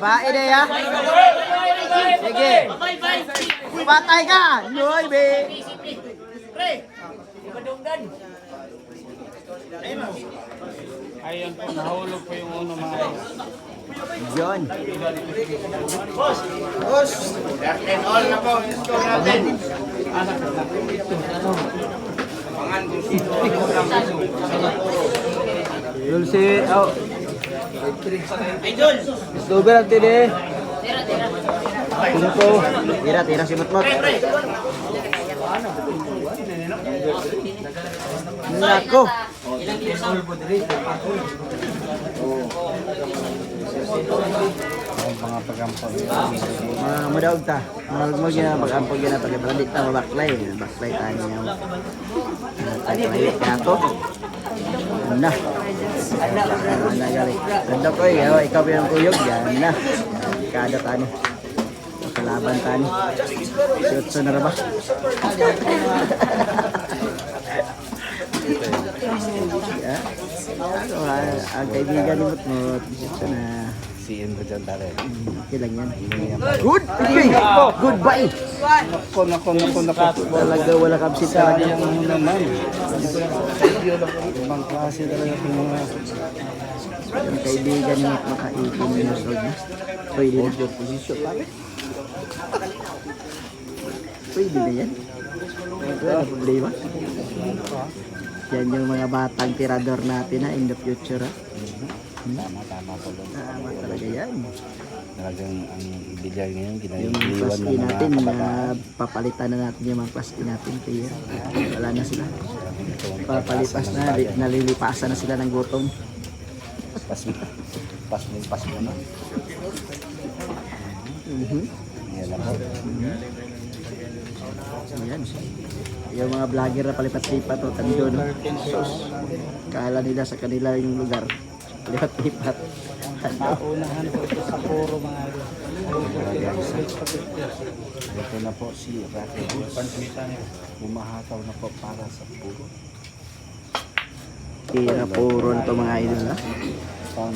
Babae na ya. Sige. Patay ka. Noy, be. Ayun po, nahulog po yung uno mga. John. Dulce, oh. Stubber ang tini. Tira, tira. Tira, tira si Mutmut. Nako. Mga pagampag. Mga madaog ta. Mga mo gina pag-ampog gina pag brandit ta mabaklay. Baklay ta niya. Ka to. Na. Ganda ko eh. Ikaw yung kuyog yan na. Kada tani. Kalaban tani. Sa na ba? Ano, ang kaibigan ni Mutmut. Sa na. Si Indro dyan tali. Okay lang yan. Good! Okay! Goodbye! Nako, nako, nako, nako. Talaga wala kabsit talaga. Sayang naman. Ibang klase talaga itong mga Yung kaibigan ni maka-18 years old na. Pwede na. audio position pare. Pwede na yan. Wala problema. Yan yung mga batang tirador natin ha, in the future ha. Tama, tama po. Tama talaga yan. Talagang ang bilyar ngayon, plaski ng mga natin, na papalitan na natin yung mga plaski natin. Kaya wala na sila. Papalipas na, nalilipasan na sila ng gutom. Pas mo, pas mo, pas mo na. Mhm. Yan lang po. Ayan. Yung mga vlogger na palipat-lipat o tando, no? Sus. Kala nila sa kanila yung lugar. Palipat-lipat. Ano? Paunahan po ito sa puro mga Ito na po si Rocky Woods. Bumahataw na po para sa puro. Tira puro na to mga idol,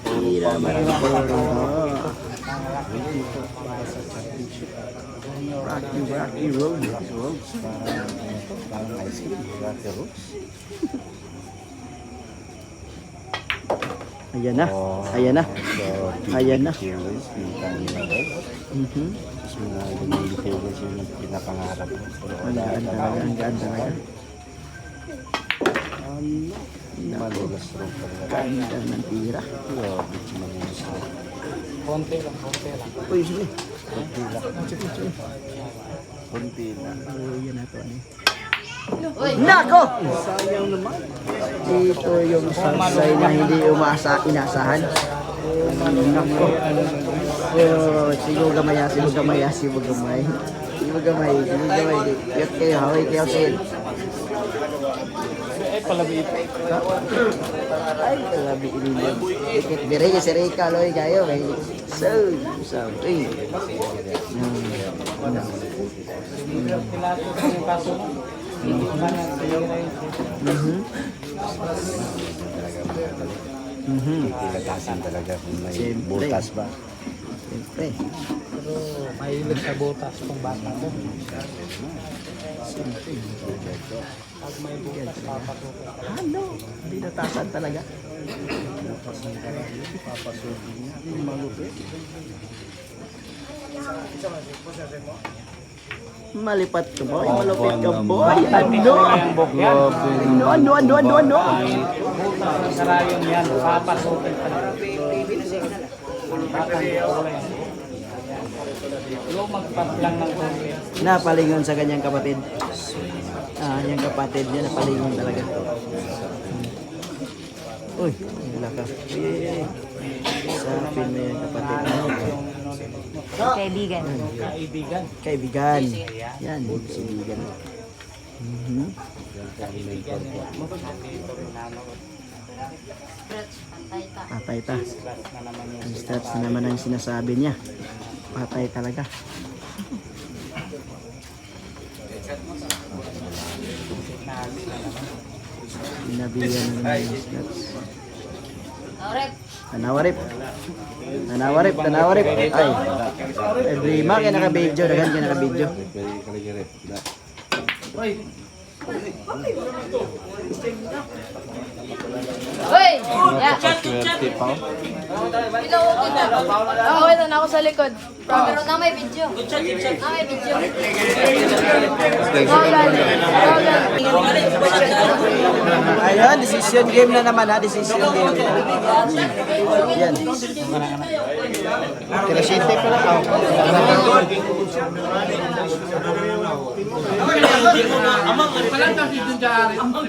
puro Tira mga puro. Rocky, Rocky Road. Roads. Parang, parang ice cream. Rocky Roads. Ayan na. Oh. Ayan na. So, Ayan na. Curious, yung kanina rin. Mhm. Tapos mga yung pinapangarap Ang gaan talaga, ang gaan talaga. Malulas rin talaga. Ganda ng tira. Grabe, malulas rin. Konti lang, konti lang. Uy, sige. Kunti lang. Sige, sige. Kunti lang. Oh, yan na to. Ano. Nako! Sayang naman. Ito yung sagsay na hindi umasa, inasahan. Nako. Oh, sigo gamaya, sigo gamaya, sigo gamay. Sigo gamay, sigo gamay. Yot kayo, haway kayo sin. Eh, palabi ito. Ay, talabi ilinyo. Dikit dire yung si Rika, loy kayo. May so, so, uy. Pilato ko mo. Mhm. Mhm. Tilagasin talaga kung may Siyempre. butas ba. Siyempre. Pero mahilig sa butas kung bata ko. Pag may butas, papatukin. Ano? Binatasan talaga. Malipat ka boy, malupit ka boy. Ano? Ano, ano, ano, ano, ano? Butas, sarayon yan. Papasukin konti. Napalingon sa kanyang kapatid. Ah, yung kapatid niya napalingon talaga. Uy, wala ka. Sapin mo yung kapatid mo. Kaibigan. Kaibigan. Kaibigan. Yan, kaibigan. Mhm. Patay ta. Ang stats na naman ang sinasabi niya. Patay talaga. Binabiyan na naman Tanawarip. Tanawarip, tanawarip. Ay. Every mark ay naka-video, dagan ka naka-video. Oy. Oy. Uy! Yeah. Swerte pa. Oh. Nakawin na ako sa likod. Pero na may video. Na may video. Ayan, decision game na naman ha. Decision game. Ayan. Kira siyente pa na ako. Oh. Amang, amang, amang, amang, amang,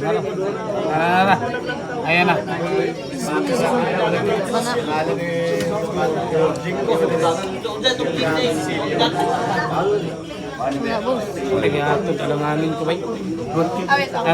Tara, tara, tara. Ayan na. Kaya ito, talanganin ko ba?